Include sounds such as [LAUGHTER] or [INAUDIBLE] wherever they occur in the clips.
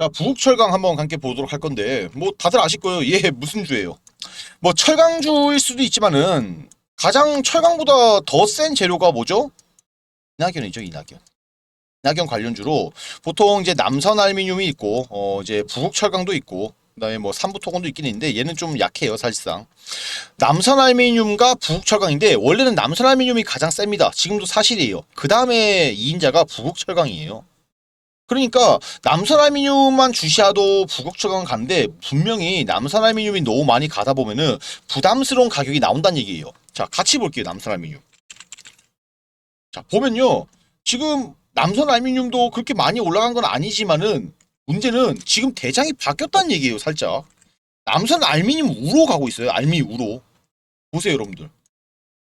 자, 부국철강 한번 함께 보도록 할 건데, 뭐, 다들 아실 거예요. 얘 무슨 주예요? 뭐, 철강주일 수도 있지만은, 가장 철강보다 더 센 재료가 뭐죠? 이낙연이죠, 이낙연. 이낙연 관련주로, 보통 이제 남선 알미늄이 있고, 어, 이제 부국 철강도 있고, 그 다음에 뭐, 삼부토건도 있긴 있는데, 얘는 좀 약해요, 사실상. 남선 알미늄과 부국 철강인데, 원래는 남선 알미늄이 가장 셉니다. 지금도 사실이에요. 그 다음에 2인자가 부국 철강이에요. 그러니까 남산 알미늄만 주시하도 부국철강 간데 분명히 남산 알미늄이 너무 많이 가다 보면은 부담스러운 가격이 나온다는 얘기예요. 자, 같이 볼게요. 남산 알미늄. 자, 보면요. 지금 남산 알미늄도 그렇게 많이 올라간 건 아니지만은 문제는 지금 대장이 바뀌었다는 얘기예요, 살짝. 남산 알미늄 우로 가고 있어요. 알미 우로. 보세요, 여러분들.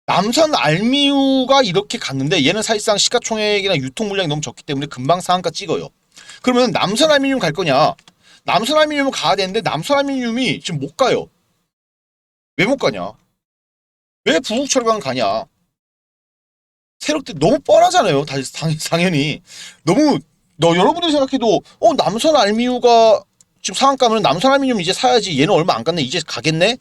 남산 알미우가 이렇게 갔는데 얘는 사실상 시가총액이나 유통 물량이 너무 적기 때문에 금방 상한가 찍어요. 그러면 남산 알미늄 갈 거냐? 남산 알미늄은 가야 되는데 남산 알미늄이 지금 못 가요. 왜 못 가냐? 왜 부국철강 가냐? 세력들 너무 뻔하잖아요. 다 당, 당연히 너무 너 여러분들이 생각해도 어 남산 알미우가 지금 상한가면 남산 알미늄 이제 사야지 얘는 얼마 안 갔네 이제 가겠네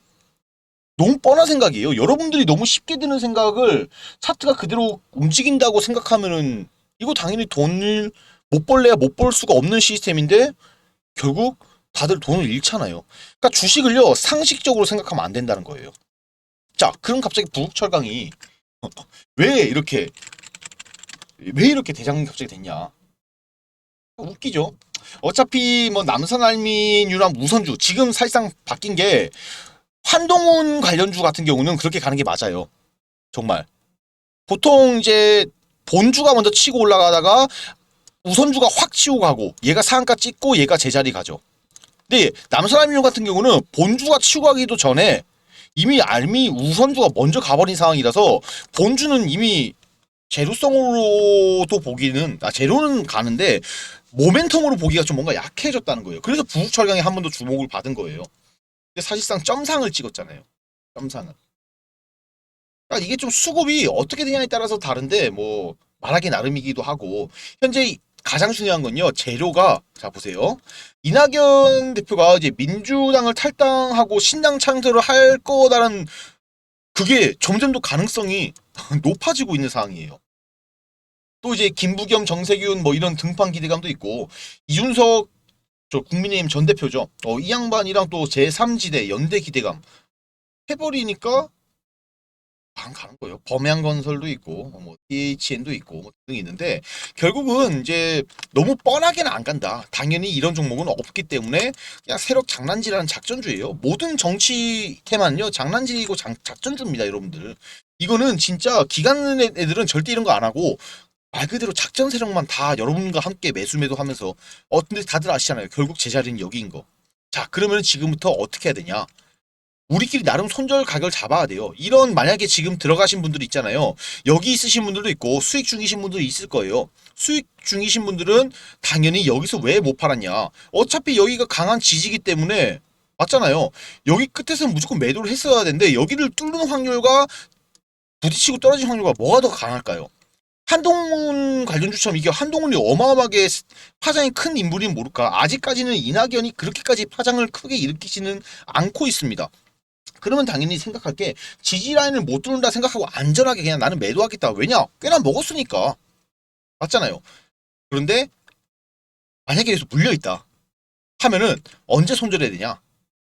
너무 뻔한 생각이에요. 여러분들이 너무 쉽게 드는 생각을 차트가 그대로 움직인다고 생각하면은 이거 당연히 돈을 못 벌래야 못 벌 수가 없는 시스템인데 결국 다들 돈을 잃잖아요. 그러니까 주식을요 상식적으로 생각하면 안 된다는 거예요. 자, 그럼 갑자기 부국철강이 [LAUGHS] 왜 이렇게 왜 이렇게 대장이 갑자기 됐냐? 웃기죠. 어차피 뭐 남선 알미뉴랑 무선주 지금 사실상 바뀐 게 한동훈 관련주 같은 경우는 그렇게 가는 게 맞아요. 정말. 보통 이제 본주가 먼저 치고 올라가다가 우선주가 확 치고 가고 얘가 상한가 찍고 얘가 제자리 가죠. 근데 남선알미용 같은 경우는 본주가 치고 가기도 전에 이미 알미 우선주가 먼저 가버린 상황이라서 본주는 이미 재료성으로도 보기는 아 재료는 가는데 모멘텀으로 보기가 좀 뭔가 약해졌다는 거예요. 그래서 부국 철강이 한 번 더 주목을 받은 거예요. 근데 사실상 점상을 찍었잖아요. 점상을. 그러니까 이게 좀 수급이 어떻게 되냐에 따라서 다른데 뭐 말하기 나름이기도 하고 현재 가장 중요한 건요 재료가 자 보세요 이낙연 대표가 이제 민주당을 탈당하고 신당 창설을 할 거다라는 그게 점점 더 가능성이 [LAUGHS] 높아지고 있는 상황이에요. 또 이제 김부겸, 정세균 뭐 이런 등판 기대감도 있고 이준석 저 국민의힘 전 대표죠. 어, 이 양반이랑 또 제3지대 연대 기대감 해버리니까 안 가는 거예요. 범양건설도 있고 뭐 있고 뭐 등이 있는데 결국은 이제 너무 뻔하게는 안 간다. 당연히 이런 종목은 없기 때문에 그냥 세력 장난질하는 작전주예요. 모든 정치 테마는요 장난질이고 장- 작전주입니다, 여러분들. 이거는 진짜 기간 애들은 절대 이런 거 안 하고 말 그대로 작전 세력만 다 여러분과 함께 매수 매도 하면서 어 근데 다들 아시잖아요. 결국 제 자리는 여기인 거. 자 그러면 지금부터 어떻게 해야 되냐? 우리끼리 나름 손절 가격을 잡아야 돼요. 이런 만약에 지금 들어가신 분들 있잖아요. 여기 있으신 분들도 있고 수익 중이신 분들이 있을 거예요. 수익 중이신 분들은 당연히 여기서 왜 못 팔았냐? 어차피 여기가 강한 지지기 때문에 맞잖아요. 여기 끝에서 무조건 매도를 했어야 되는데 여기를 뚫는 확률과 부딪히고 떨어진 확률과 뭐가 더 강할까요? 한동훈 관련 주처럼 이게 한동훈이 어마어마하게 파장이 큰 인물인 모를까? 아직까지는 이낙연이 그렇게까지 파장을 크게 일으키지는 않고 있습니다. 그러면 당연히 생각할 게 지지 라인을 못 뚫는다 생각하고 안전하게 그냥 나는 매도하겠다. 왜냐? 꽤나 먹었으니까. 맞잖아요. 그런데 만약에 여기서 물려 있다 하면은 언제 손절해야 되냐?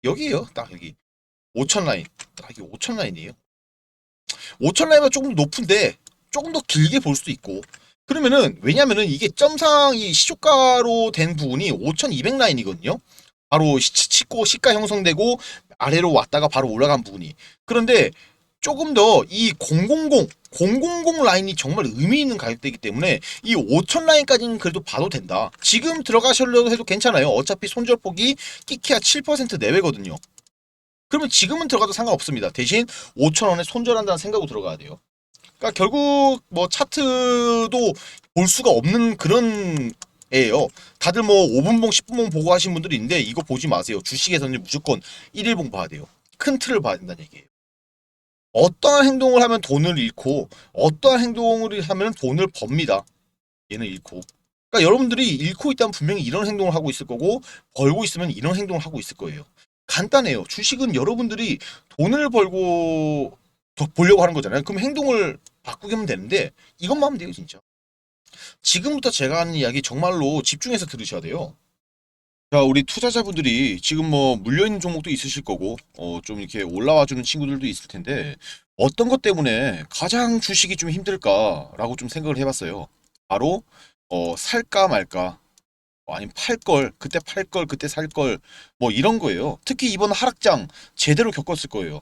여기에요. 딱 여기 5천 라인. 딱 여기 5천 라인이에요. 5천 라인보다 조금 높은데 조금 더 길게 볼 수도 있고 그러면은 왜냐면은 이게 점상 이 시초가로 된 부분이 5,200 라인이거든요. 바로 시- 치고 시가 형성되고 아래로 왔다가 바로 올라간 부분이. 그런데 조금 더 이 000, 000 라인이 정말 의미 있는 가격대이기 때문에 이 5천 라인까지는 그래도 봐도 된다. 지금 들어가시려고 해도 괜찮아요. 어차피 손절폭이 끼키야 7% 내외거든요. 그러면 지금은 들어가도 상관없습니다. 대신 5천 원에 손절한다는 생각으로 들어가야 돼요. 그러니까 결국 뭐 차트도 볼 수가 없는 그런 애예요. 다들 뭐 5분봉, 10분봉 보고 하신 분들이 있는데 이거 보지 마세요. 주식에서는 무조건 1일봉 봐야 돼요. 큰 틀을 봐야 된다는 얘기예요. 어떠한 행동을 하면 돈을 잃고 어떠한 행동을 하면 돈을 법니다. 얘는 잃고 그러니까 여러분들이 잃고 있다면 분명히 이런 행동을 하고 있을 거고 벌고 있으면 이런 행동을 하고 있을 거예요. 간단해요. 주식은 여러분들이 돈을 벌고 더 보려고 하는 거잖아요. 그럼 행동을 바꾸면 되는데 이것만 하면 돼요, 진짜. 지금부터 제가 하는 이야기 정말로 집중해서 들으셔야 돼요. 자, 우리 투자자분들이 지금 뭐 물려있는 종목도 있으실 거고, 어, 좀 이렇게 올라와 주는 친구들도 있을 텐데, 어떤 것 때문에 가장 주식이 좀 힘들까라고 좀 생각을 해봤어요. 바로, 어, 살까 말까, 어, 아니면 팔 걸, 그때 팔 걸, 그때 살 걸, 뭐 이런 거예요. 특히 이번 하락장 제대로 겪었을 거예요.